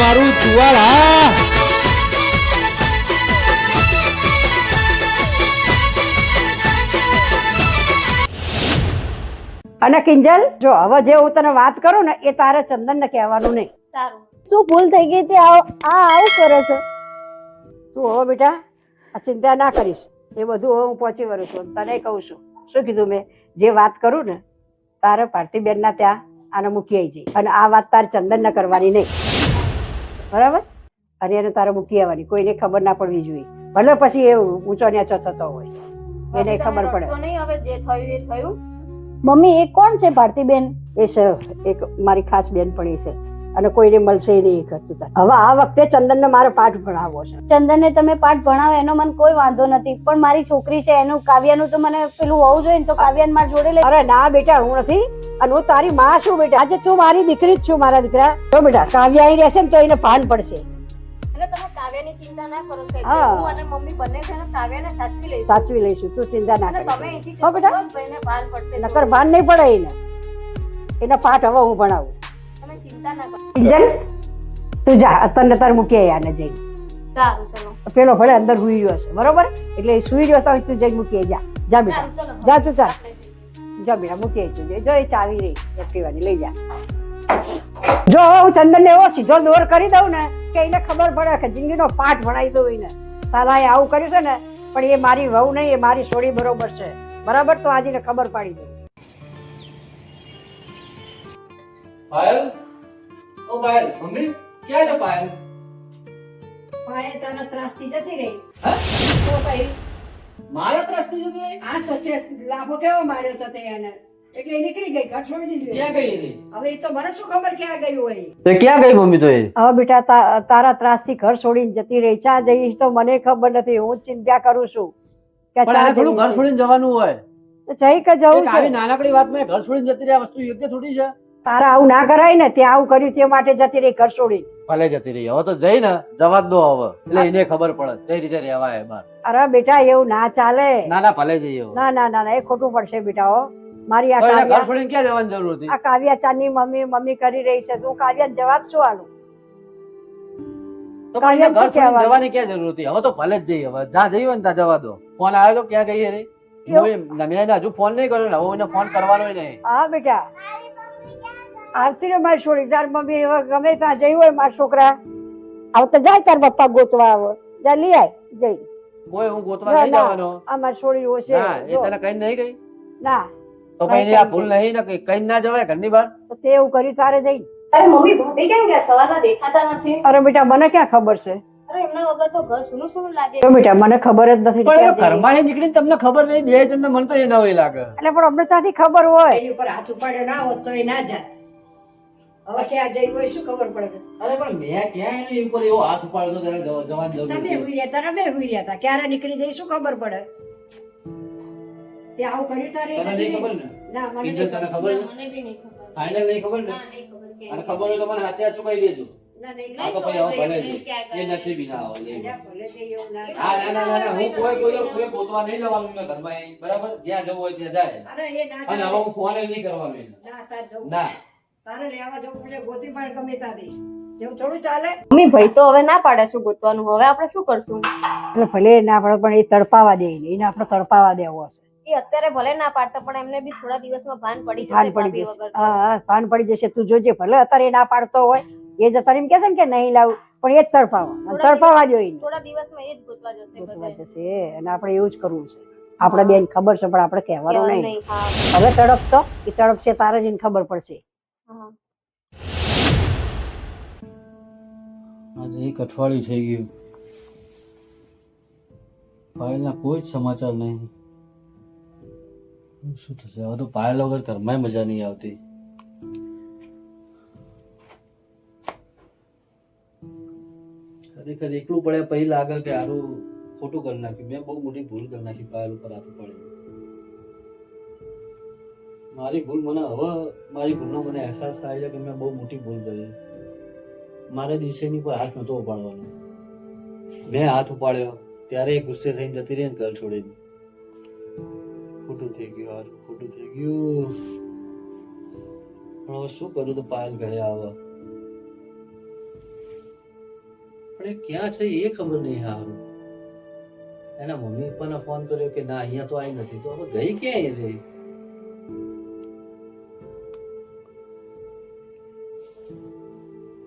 મારું ચુવાડ હા અને કિંજલ જો હવે જે હું તને વાત કરું ને એ તારે ચંદન ને કહેવાનું નહીં. સારું. શું ભૂલ થઈ ગઈ તે આ આ આવું કરે છે? તું હવે બેટા આ ચિંતા ના કરીશ. એ બધું હવે હું પહોંચી વળું છું. તને કહું છું. શું કીધું મેં? જે વાત કરું ને તારે પાર્થિબેન ના ત્યાં આને મૂકી આવી જઈ. અને આ વાત તારે ચંદન ને કરવાની નહીં. બરાબર? અને એને તારે મૂકી આવવાની કોઈને ખબર ના પડવી જોઈએ. ભલે પછી એ ઊંચો નીચો થતો હોય. એને ખબર પડે. હવે જે થયું એ થયું? મમ્મી એ કોણ છે ભારતીબેન? એ છે એક મારી ખાસ બેન પણ છે. અને કોઈને મળશે નહીં કરતું. હવે આ વખતે ચંદનને મારો પાઠ ભણાવવો છે. ચંદનને તમે પાઠ ભણાવો એનો મને કોઈ વાંધો નથી. પણ મારી છોકરી છે એનું કાવ્યાનું તો મને પેલું હોવું જોઈએ ને તો કાવ્યાને માર જોડે લે અરે ના બેટા હું નથી. અને હું તારી માં છું બેટા. આજે તું મારી દીકરી જ છું મારા દીકરા. જો બેટા કાવ્યા અહીં રહેશે ને તો એને ભાન પડશે. એટલે ચિંતા ના કરો હા. હું અને મમ્મી બંને છે ને સાચવી લઈશું. સાચવી લઈશું તું ચિંતા ના અને તમે અહીંથી બેટા. ભાન પડશે. નકર ભાન નહીં પડે એને. એના પાઠ હવે હું ભણાવું. ચિંતા ના તું જા અત્યારે તાર મૂકી આને જઈને. સારું ચલો. પેલો ભલે અંદર સુઈ રહ્યો છે બરોબર? એટલે એ સુઈ રહ્યો તો તું જઈને મૂકી જા. જા બેટા. જા તું ચાલ જા બેટા મૂકી તું. જો એ ચાવી રહી. એક્ટિવાની લઈ જા. જો હું ચંદન ને એવો સીધો દોર કરી દઉં ને કે એને ખબર પડે કે જિંદગીનો પાઠ ભણાવી દઉં એને. સાલા એ આવું કર્યું છે ને પણ એ મારી વહુ નહીં એ મારી સોડી બરોબર છે. બરાબર? તો આજે ખબર પાડી દઉં. પાયલ ઓ પાયલ મમ્મી ક્યાં છે પાયલ? પાયલ તને ત્રાસથી જતી રહી? હા? તો ભાઈ મારા ત્રાસથી જતી રહી? આ તો તે લાભો કેવો માર્યો તો તે એને? એટલે નીકળી ગઈ ઘર છોડી દીધું ક્યાં ગઈ એની? હવે એ તો મને શું ખબર ક્યાં ગયું હોય? તો ક્યાં ગઈ મમ્મી તો એ? હવે બેટા તારા ત્રાસથી ઘર છોડીને જતી રહી. ચા જઈશ તો મને ખબર નથી હું ચિંતા કરું છું. કે ચા થોડું ઘર છોડીને જવાનું હોય. તો જઈ કે જવું છે. નાનકડી વાતમાં ઘર છોડીને જતી રહી આ વસ્તુ યોગ્ય થોડી છે? તારા આવું ના કરાય ને ત્યાં આવું કર્યું તે માટે જતી રહી ઘર છોડી ભલે જતી રહી. હવે તો જઈ ને જવા દો હવે. એટલે એને ખબર પડે કઈ રીતે રહેવાય બહાર અરે બેટા એવું ના ચાલે. ના ના ભલે જઈએ ના ના ના એ ખોટું પડશે બેટા હો. મારી આ ઘર કાવ્યા છોડીને ક્યાં જવાની જરૂર હતી? આ કાવ્યા ચાની મમ્મી મમ્મી કરી રહી છે. તું કાવ્યા જવાબ શું આલું? તો ઘર છોડીને જવાની ક્યાં જરૂર હતી? હવે તો ભલે જ જઈએ હવે. જ્યાં જઈએ ને ત્યાં જવા દો. ફોન આવ્યો તો ક્યાં ગઈ રે? મેં હજુ ફોન નહીં કર્યો ને હવે એને ફોન કરવાનો નહીં. હા બેટા. આવતી રે મારી છોડી તાર મમ્મી હવે ગમે ત્યાં જઈ હોય મારા છોકરા. આવ તો જાય તાર પપ્પા ગોતવા આવો. જા લઈ આય જઈ. કોઈ હું ગોતવા ના, નહીં. જવાનો. આ મારી છોડી ઓછે ના એ તને કઈ નહીં ગઈ? ના. તો કઈ આ ભૂલ નહીં ને કઈ કઈ ના જવાય ઘરની બહાર? તો તે એવું કર્યું તારે જઈ. અરે મમ્મી ભાભી કેમ ગયા? સવારના દેખાતા નથી. અરે બેટા મને ક્યાં ખબર છે? અરે એમના વગર તો ઘર સુનું સુનું લાગે. જો બેટા મને ખબર જ નથી પણ. ઘરમાં નીકળીને તમને ખબર નહીં બે જણને મન તો એ નવી લાગે. એટલે પણ અમને ત્યાંથી ખબર હોય? એની ઉપર હાથ ઉપાડ્યો ના હોત તો એ ના જાત. હવે ક્યાં જઈ હોય શું ખબર પડે અરે પણ મેં ક્યાં એની ઉપર એવો હાથ ઉપાડ્યો ત્યારે જવાન જરૂર તમે હુઈ રહ્યા હતા અમે હુઈ રહ્યા હતા. ક્યારે નીકળી જઈ શું ખબર પડે? તે આવું કર્યું તારે? તને નહીં ખબર ને? ના મને તને ખબર. મને બી નહીં ખબર. ફાઇનલ નહીં ખબર ને? ના નહીં ખબર કે અને ખબર હોય તો મને સાચે સાચું કહી દેજો. ના નહીં આ તો પછી હવે ભલે જ. એ નસીબી ના આવે લે. ના, ભલે તે એવું ના હા ના ના ના, ના હું કોઈ કોઈ કોઈ ગોતવા નહીં જવાનું મેં ઘરમાં એ. બરાબર? જ્યાં જવું હોય ત્યાં જાય. અરે એ ના અને હવે હું ફોન નહીં કરવાનો ના. તાર જવું ના તારે લેવા જવું પડે ગોતી પણ ગમે ત્યાંથી એવું થોડું ચાલે? મમ્મી ભાઈ તો હવે ના પાડે શું ગોતવાનું હવે આપણે શું કરશું? એટલે ભલે ના પડે પણ એ તડપાવા દે એને આપણે તડપાવા દેવો હશે એ અત્યારે ભલે ના પાડતા પણ એમને બી થોડા દિવસમાં ભાન પડી ભાન પડી જશે. હા હા ભાન પડી જશે. તું જોજે ભલે અત્યારે ના પાડતો હોય એ જ અત્યારે એમ કહેશે ને કે નહીં લાવું પણ એ જ તડપાવા અને તડપાવા જોઈએ થોડા દિવસમાં એ જ ગોતવા જશે ગોતવા જશે અને આપણે એવું જ કરવું છે. આપણે બેન ખબર છે પણ આપણે કહેવાનું નહીં. હવે તડપતો એ તડપશે તારે જ એને ખબર પડશે. આજે એક અઠવાડિયું થઈ ગયું. પાયલના કોઈ જ સમાચાર નહીં. શું થશે? હવે તો પાયલ વગર ઘરમાં મજા નહીં આવતી. ખરેખર એકલું પડ્યા પછી લાગે કે આરું ખોટું કરી નાખ્યું. મેં બહુ મોટી ભૂલ કરી નાખી પાયલ ઉપર હાથ પાડી મારી ભૂલ મને હવે, મારી ભૂલનો મને અહેસાસ થાય છે કે મેં બહુ મોટી ભૂલ કરી. મારે દિવસેની પર હાથ નહોતો ઉપાડવાનો. મેં હાથ ઉપાડ્યો, ત્યારે એ ગુસ્સે થઈને જતી રહી ને ઘર છોડીને. ખોટું થઈ ગયું, યાર, ખોટું થઈ ગયું. પણ હવે શું કરું તો પાયલ ઘરે આવે. પણ એ ક્યાં છે એ ખબર નહીં હારું. એના મમ્મી પપ્પાને ફોન કર્યો કે ના, અહીંયા તો આવી નથી. તો હવે ગઈ ક્યાંય રહી?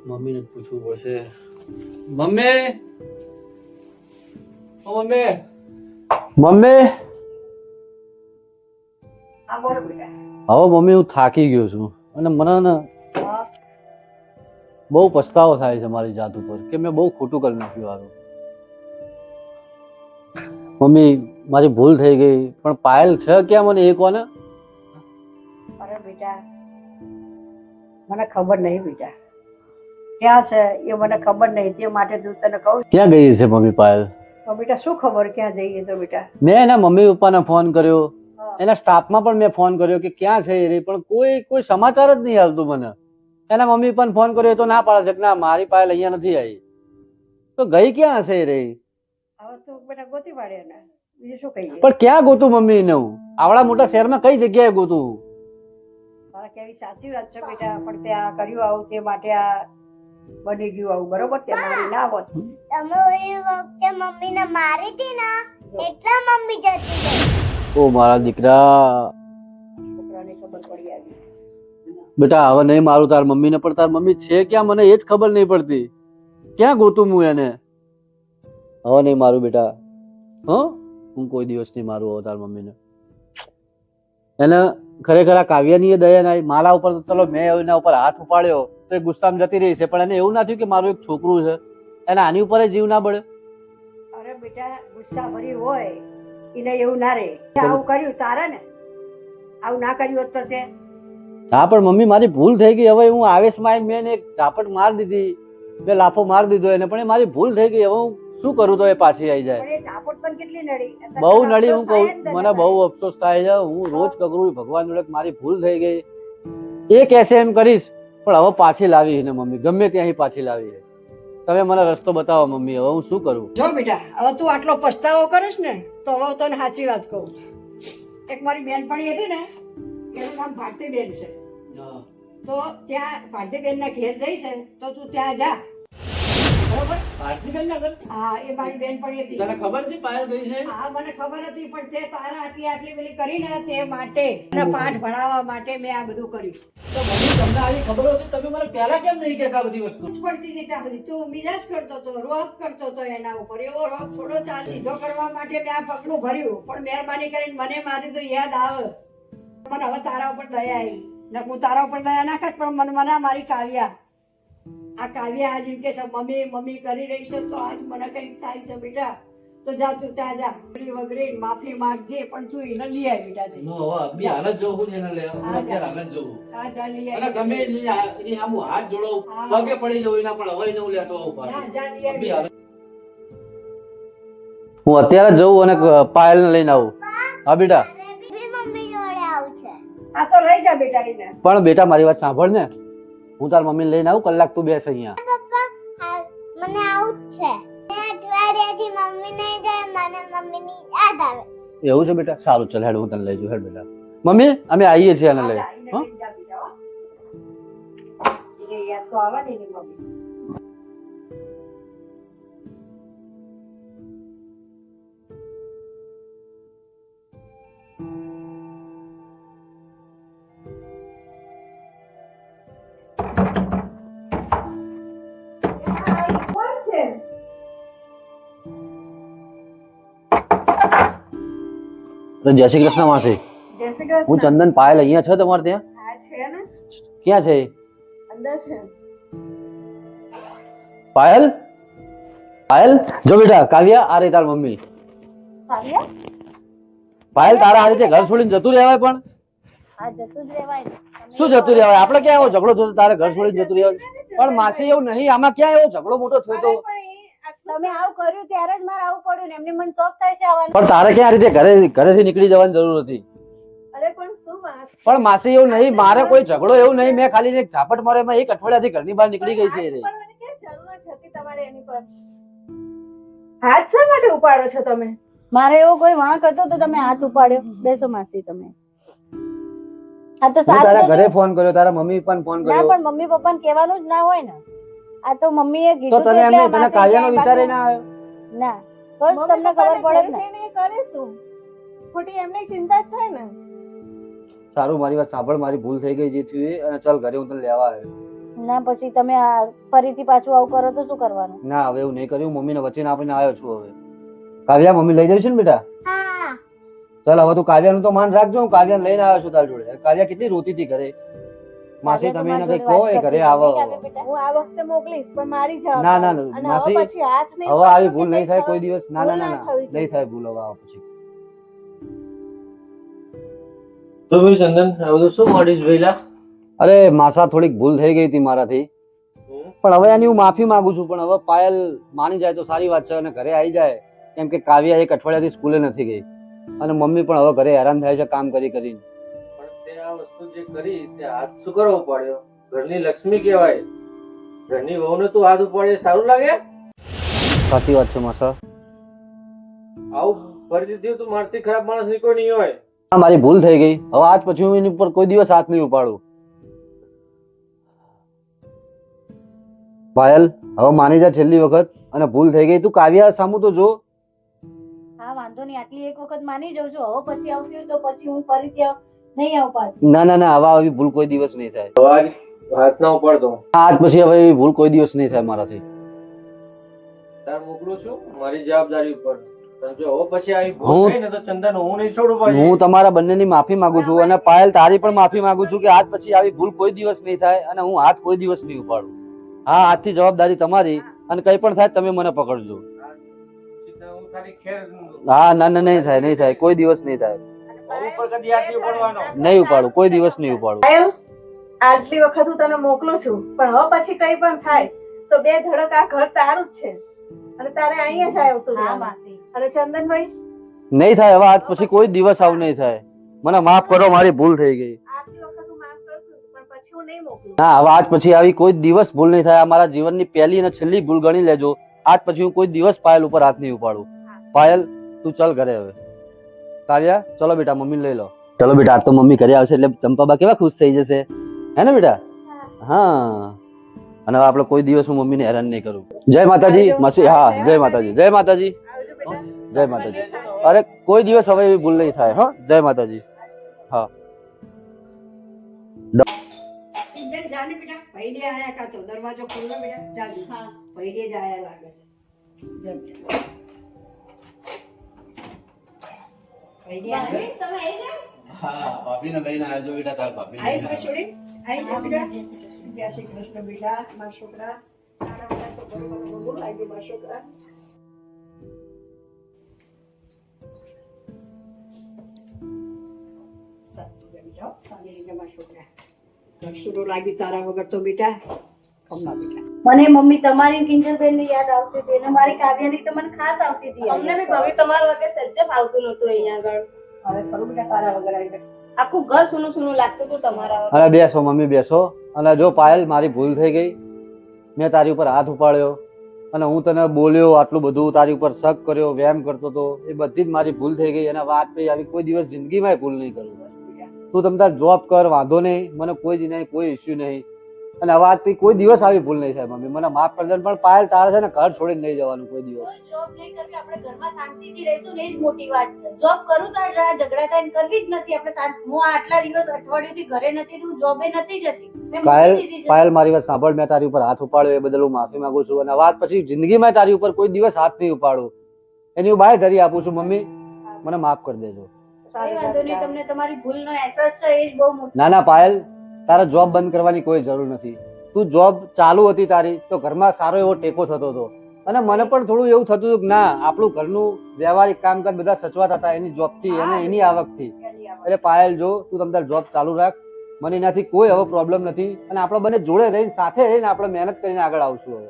મમ્મીને પૂછવું પડશે. મમ્મી? ઓ મમ્મી? મમ્મી? હવે મમ્મી હું થાકી ગયો છું. અને મને ને બહુ પસ્તાવો થાય છે મારી જાત ઉપર કે મેં બહુ ખોટું કરી નાખ્યું હારું મમ્મી મારી ભૂલ થઈ ગઈ પણ પાયલ છે ક્યાં મને એક વાર? અરે બેટા મને ખબર નહીં બેટા. ક્યાં છે એ મને ખબર નહીં. તે માટે તું તને કહું ક્યાં ગઈ છે મમ્મી પાયલ? બેટા શું ખબર ક્યાં જઈએ તો બેટા? મેં એના મમ્મી પપ્પાને ફોન કર્યો. એના સ્ટાફમાં પણ મેં ફોન કર્યો કે ક્યાં છે એ પણ કોઈ કોઈ સમાચાર જ નહીં આવતું મને. એના મમ્મી પણ ફોન કર્યો તો ના પાડે. છે કે ના મારી પાયલ અહીંયા નથી આવી. તો ગઈ ક્યાં હશે એ રહી? હવે તું બેટા ગોતી પાડે ને બીજું શું કહીએ? પણ ક્યાં ગોતું મમ્મી ને હું? આવડા મોટા શહેરમાં કઈ જગ્યાએ ગોતું? મારા કેવી સાચી વાત છે બેટા પણ ત્યાં આ કર્યું આવું તે માટે આ બની ગયું આવું બરોબર? તે મારી ના હોત. તમે એ વખતે મમ્મીને મારી હતી ને એટલા મમ્મી જતી ગઈ ઓ મારા દીકરા. છોકરાને ખબર પડી આવી. બેટા હવે નહીં મારું તાર મમ્મીને પણ તાર મમ્મી છે ક્યાં? મને એ જ ખબર નહીં પડતી. ક્યાં ગોતું હું એને? હવે નહીં મારું બેટા. હ? હું કોઈ દિવસ નહીં મારું હવે તાર મમ્મીને. એને ખરેખર આ કાવ્યની દયા ના મારા ઉપર તો ચલો મેં એના ઉપર હાથ ઉપાડ્યો. તો એ ગુસ્સામાં જતી રહી છે. પણ એને એવું ના થયું કે મારું એક છોકરું છે. એને આની ઉપર જીવ ના બળે. અરે બેટા ગુસ્સા ભરી હોય એને એવું ના રે. આવું કર્યું તારે ને? આવું ના કર્યું હોત તો તે? હા પણ મમ્મી મારી ભૂલ થઈ ગઈ. હવે હું આવેશમાં મેં એને એક ઝાપટ માર દીધી. મેં લાફો માર દીધો એને. પણ એ મારી ભૂલ થઈ ગઈ. હવે હું શું કરું તો એ પાછી આવી જાય. બહુ નડી હું કહું. મને બહુ અફસોસ થાય છે. હું રોજ કકરું ભગવાન જોડે મારી ભૂલ થઈ ગઈ. એ કહેશે એમ કરીશ. પણ હવે પાછી લાવી એને મમ્મી. ગમે ત્યાંથી પાછી લાવી તમે મને રસ્તો બતાવો મમ્મી હવે હું શું કરું? જો બેટા હવે તું આટલો પસ્તાવો કરીશ ને તો હવે તને સાચી વાત કહું. એક મારી બેનપણી હતી ને એનું નામ ભારતી બેન છે તો ત્યાં ભારતી બેન ના ઘેર જઈશ તો તું ત્યાં જા. બરોબર ભારતીબેન ના ઘર હા એ મારી બેનપણી હતી. તને ખબર હતી પાયલ ગઈ છે? હા મને ખબર હતી પણ તે તારા આટલી આટલી પેલી કરીને તે માટે એને પાઠ ભણાવવા માટે મેં આ બધું કર્યું. તો મમ્મી તમને આવી ખબર હતી તમે મને પહેલા કેમ નહીં કહેતા બધી વસ્તુ? જ પડતી હતી ત્યાં બધી. તું મિજાજ કરતો હતો રોપ કરતો હતો એના ઉપર. એવો રોપ થોડો ચાલ સીધો કરવા માટે મેં આ પગલું ભર્યું. પણ મહેરબાની કરીને મને મારી તો યાદ આવે. મને હવે તારા ઉપર દયા આવી. ને હું તારા ઉપર દયા ના કર પણ મને મને મારી કાવ્યા. આ કાવ્ય આજ એમ કે છે મમ્મી મમ્મી કરી રહી છે તો આજ મને કંઈક થાય છે બેટા. તો જા તું ત્યાં જા. વગરી વગરી માફી માંગજે પણ તું એને લઈ આવી બેટા જઈ નો હવે બી હાલ જ જવું ને એને લે હું અત્યારે હાલ જ જવું. હા જા લઈ અને આવી ગમે એની આ- એની હાથ જોડો. પગે પડી જવું એના પણ હવે હું લેતો આવું ના હા જા લઈ આવી હું અત્યારે જઉં અને પાયલ ને લઈને આવું. હા બેટા? બી મમ્મી જોડે આવું છે. આ તો લઈ જા બેટા પણ બેટા મારી વાત સાંભળ ને. હું તાર મમ્મીને લઈને આવું કલાક તું બેસ અહીંયા. પપ્પા. મને આવું જ છે. મેં અઠવાડિયાથી મમ્મી નહીં જાય મને મમ્મીની યાદ આવે એવું છે બેટા? સારું ચાલ હેડ હું તને લઈ જઉં હેડ બેટા. મમ્મી અમે આવીએ છીએ એને લઈ. હા, યાદ તો મમ્મી. તો જય શ્રી કૃષ્ણ માસી. જય શ્રી હું ચંદન પાયલ અહીંયા છે તમારે ત્યાં? હા છે ને. ક્યાં છે અંદર છે. પાયલ? પાયલ? જો બેટા કાવ્યા આ રહી તાર મમ્મી. કાવ્યા? પાયલ તારા આ રીતે ઘર છોડીને જતું રહેવાય પણ? હા જતું જ રહેવાય શું જતું રહેવાય? આપણે ક્યાં એવો ઝઘડો થયો? તારે ઘર છોડીને જતું રહેવાય? પણ માસી એવું નહીં આમાં ક્યાં એવો ઝઘડો મોટો થયો તો? તમે આવું કર્યું ત્યારે જ મારે આવું પડ્યું ને. એમને મને શોખ થાય છે આવવાનું. પણ તારે ક્યાં રીતે ઘરે ઘરેથી નીકળી જવાની જરૂર હતી? અરે પણ શું વાત પણ માસી એવું નહીં મારે કોઈ ઝઘડો એવું નહીં. મેં ખાલી એક ઝાપટ મારે એમાં એક અઠવાડિયાથી ઘરની બહાર નીકળી ગઈ છે રહી. હાથ શા માટે ઉપાડો છો તમે? મારે એવો કોઈ વાંક હતો તો તમે હાથ ઉપાડ્યો. બેસો માસી તમે. આ તો તારા ઘરે ફોન કર્યો તારા મમ્મી પણ ફોન ના પણ મમ્મી પપ્પાને કહેવાનું જ ના હોય ને. આ તો મમ્મીએ એ કીધું તને હતું એમને તને કાવ્યાનો વિચારે ના આવ્યો? ના તો જ તમને ખબર પડે ને. એને કરીશું. ખોટી એમને ચિંતા જ થાય ને. સારું મારી વાત સાંભળ મારી ભૂલ થઈ ગઈ જે થયું અને ચાલ ઘરે હું તને લેવા આવ્યો. ના પછી તમે ફરીથી પાછું આવું કરો તો શું કરવાનું? ના હવે હું નહીં કર્યું મમ્મીને વચ્ચે આપીને આવ્યો છું હવે. કાવ્યા મમ્મી લઈ જઈશ ને બેટા? હા. ચાલ હવે તું કાવ્યાનું તો માન રાખજો હું કાવ્યાને લઈને આવ્યો છું તારી જોડે. કાવ્યા કેટલી રોતી હતી ઘરે. માસી તમે એને કઈ કહો એ ઘરે આવો. હું આ વખતે મોકલીશ પણ મારી ના ના ના, માસી, હવે પછી હાથ નહીં હવે આવી ભૂલ નહીં થાય કોઈ દિવસ. ના ના ના. નહીં થાય ભૂલ હવે પછી. તો ભાઈ ચંદન આ બધું શું મોડીશ ભઈલા? અરે માસા થોડીક ભૂલ થઈ ગઈ હતી મારાથી. પણ હવે એની હું માફી માંગુ છું પણ હવે પાયલ માની જાય તો સારી વાત છે અને ઘરે આવી જાય. કેમ કે કાવ્યા એક અઠવાડિયાથી સ્કૂલે નથી ગઈ. અને મમ્મી પણ હવે ઘરે હેરાન થાય છે કામ કરી કરીને. આ વસ્તુ જે કરી તે હાથ શું કરવો પડ્યો? ઘરની લક્ષ્મી કહેવાય. ઘરની વહુને તું હાથ ઉપાડે સારું લાગે? સાચી વાત છે માસા. આવું ફરીથી થયું તું મારથી ખરાબ માણસ નીકળો નહીં હોય. આ મારી ભૂલ થઈ ગઈ. હવે આજ પછી હું એની ઉપર કોઈ દિવસ હાથ નહીં ઉપાડું. પાયલ હવે માની જા છેલ્લી વખત અને ભૂલ થઈ ગઈ. તું કાવ્યા સામું તો જો. હા વાંધો નહીં. આટલી એક વખત માની જાઉં છું. હવે પછી આવશે તો પછી હું ફરીથી આવ- ના ના ના આવા આવી ભૂલ કોઈ દિવસ નહીં થાય. આ હાથ ના ઉપાડતો આજ પછી હવે એવી ભૂલ કોઈ દિવસ નહીં થાય મારાથી. તાર મોકલું છું મારી જવાબદારી ઉપર. હું- તમારા બંનેની માફી માંગુ છું અને પાયલ તારી પણ માફી માંગુ છું કે આજ પછી આવી ભૂલ કોઈ દિવસ નહીં થાય અને હું હાથ કોઈ દિવસ નહીં ઉપાડું. હા આજથી જવાબદારી તમારી અને કંઈ પણ થાય તમે મને પકડજો. હા ના ના નહીં થાય નહીં થાય કોઈ દિવસ નહીં થાય. નહીં ઉપાડું કોઈ દિવસ નહીં ઉપાડું. આટલી વખત હું તને મોકલું છું પણ હવે પછી કઈ પણ થાય તો બે ધડક આ ઘર તારું જ છે. અને તારે અહીંયા જ આવ્યો હા અને ચંદનભાઈ? નહીં થાય હવે આજ પછી કોઈ દિવસ આવું નહીં થાય. મને માફ કરો મારી ભૂલ થઈ ગઈ. આટલી વખત હું માફ કરું છું પણ પછી હું નહીં મોકલું. ના હવે આજ પછી આવી કોઈ દિવસ ભૂલ નહીં થાય. આ મારા જીવનની પહેલી અને છેલ્લી ભૂલ ગણી લેજો. આજ પછી હું કોઈ દિવસ પાયલ ઉપર હાથ નહીં ઉપાડું. પાયલ તું ચાલ ઘરે હવે. કાવ્યા ચલો બેટા મમ્મી લઈ લો. ચલો બેટા આજ તો મમ્મી ઘરે આવશે એટલે ચંપાબા કેવા ખુશ થઈ જશે. હે ને બેટા? હા. અને હવે આપણે કોઈ દિવસ હું મમ્મીને હેરાન નહીં કરું. જય માતાજી મસી હા જય માતાજી જય માતાજી. જય માતાજી. અરે કોઈ દિવસ હવે એવી ભૂલ નહીં થાય હા. જય માતાજી. હા. જાને બેટા પૈડે આયા કા તો? દરવાજો ખોલો બેટા ચાલી હા. પૈડે જ આયા લાગે છે. જમ. પૈડે આયા હા ભાભીને લઈને આવજો બેટા તાર ભાભી આઈ પાછોડી આઈ બેટા. જય શ્રી કૃષ્ણ. બેટા મારા છોકરા. તારા બધા તો બોલ આવી મારા છોકરા. સાચું બેટા સારી રીતે મારા છોકરા. રક્ષુડો લાગી તારા વગર તો બેટા. મને મમ્મી તમારી કિંજલબેનની યાદ આવતી હતી. અને મારી કાવ્યાની તો મને ખાસ આવતી હતી અમને બી ભાભી તમારા વગર સજ્જ આવતું નતું અહીંયા આગળ. હવે ખરું બેટા તારા વગર આવી આખું ઘર સુનું સુનું લાગતું હતું તમારા વગર અને બેસો મમ્મી બેસો. અને જો પાયલ મારી ભૂલ થઈ ગઈ. મેં તારી ઉપર હાથ ઉપાડ્યો. અને હું તને બોલ્યો આટલું બધું તારી ઉપર શક કર્યો વ્યાયામ કરતો હતો. એ બધી જ મારી ભૂલ થઈ ગઈ. અને વાત પછી આવી કોઈ દિવસ જિંદગીમાં ભૂલ નહીં કરું. તું તમ તાર જોબ કર વાંધો નહીં. મને કોઈ જ નહીં કોઈ ઇસ્યુ નહીં. અને હવે આજ પછી કોઈ દિવસ આવી ભૂલ નહીં થાય મમ્મી. મને માફ કરજો પણ પાયલ તારે છે ને ઘર છોડીને નહીં જવાનું કોઈ દિવસ. જોબ નહીં કરવી આપણે ઘરમાં શાંતિથી રહીશું ને એ જ મોટી વાત છે. જોબ કરું તો જરા ઝઘડા થાય કરવી જ નથી. આપણે શાંત- હું આટલા દિવસ અઠવાડિયુંથી ઘરે નથી હું જોબે નથી જતી. પાયલ. પાયલ મારી વાત સાંભળ મેં તારી ઉપર હાથ ઉપાડ્યો એ બદલ હું માફી માંગુ છું. અને વાત પછી જિંદગીમાં તારી ઉપર કોઈ દિવસ હાથ નહીં ઉપાડું. એની હું બાય ધરી આપું છું મમ્મી. મને માફ કરી દેજો. કઈ વાંધો નહીં તમને તમારી ભૂલનો અહેસાસ છે એ જ બહુ મોટો ના ના પાયલ. તારે જોબ બંધ કરવાની કોઈ જરૂર નથી. તું જોબ ચાલુ હતી તારી તો ઘરમાં સારો એવો ટેકો થતો હતો. અને મને પણ થોડું એવું થતું હતું કે ના આપણું ઘરનું વ્યવહારિક કામકાજ બધા સચવાતા હતા એની જોબથી અને એની આવકથી એટલે પાયલ જો તું તમ તાર જોબ ચાલુ રાખ. મને એનાથી કોઈ હવે પ્રોબ્લેમ નથી. અને આપણે બંને જોડે રહીને સાથે રહીને આપણે મહેનત કરીને આગળ આવશું હવે.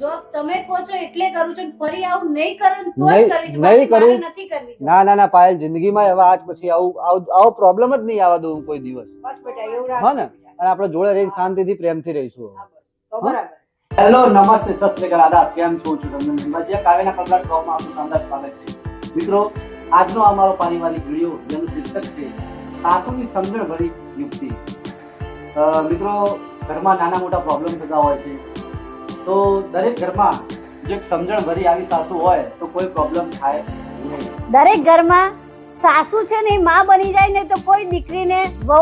જોબ તમે કહો છો એટલે કરું છું ફરી આવું નહીં કરું તો જ કરીશ. નહીં કરું. નથી કરવી. ના ના ના પાયલ જિંદગીમાં હવે આજ પછી આવું આવું આવો પ્રોબ્લેમ જ નહીં આવવા દઉં કોઈ દિવસ. બસ બેટા એવું હા ને? અને આપણે જોડે રહીને શાંતિથી પ્રેમથી રહીશું બરાબર. હેલો નમસ્તે સત શ્રી કેમ છો? છું તમને નિંબાજીયા કાવેના કપડાં શોપમાં આપનું શાનદાર સ્વાગત છે. મિત્રો આજનો અમારો પારિવારિક વીડિયો જેનું શીર્ષક છે સાસુની સમજણ ભરી યુક્તિ મિત્રો ઘરમાં નાના મોટા પ્રોબ્લેમ થતા હોય છે. તો દરેક ઘરમાં જો સમજણ ભરી આવી સાસુ હોય તો કોઈ પ્રોબ્લેમ થાય નહીં. દરેક ઘરમાં સાસુ છે ને માં બની જાય ને તો કોઈ દીકરીને બહુ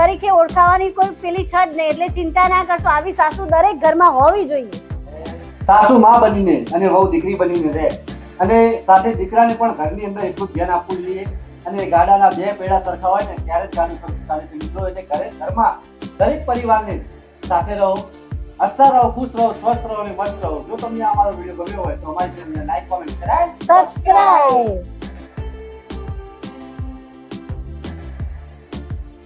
તરીકે ઓળખાવાની કોઈ પેલી છત નહીં એટલે ચિંતા ના કરશો. આવી સાસુ દરેક ઘરમાં હોવી જોઈએ. સાસુ માં બનીને અને વહુ દીકરી બનીને રહે. અને સાથે દીકરાને પણ ઘરની અંદર એટલું ધ્યાન આપવું જોઈએ. અને ગાડાના બે પેડા સરખા હોય ને ત્યારે જ ગાડી સરખી મિત્રો એટલે ઘરે ઘરમાં દરેક પરિવારને સાથે રહો. હસતા રહો ખુશ રહો સ્વસ્થ રહો અને મસ્ત રહો જો તમને અમારો વીડિયો ગમ્યો હોય તો અમારી ચેનલને લાઈક કોમેન્ટ કરાય સબસ્ક્રાઇબ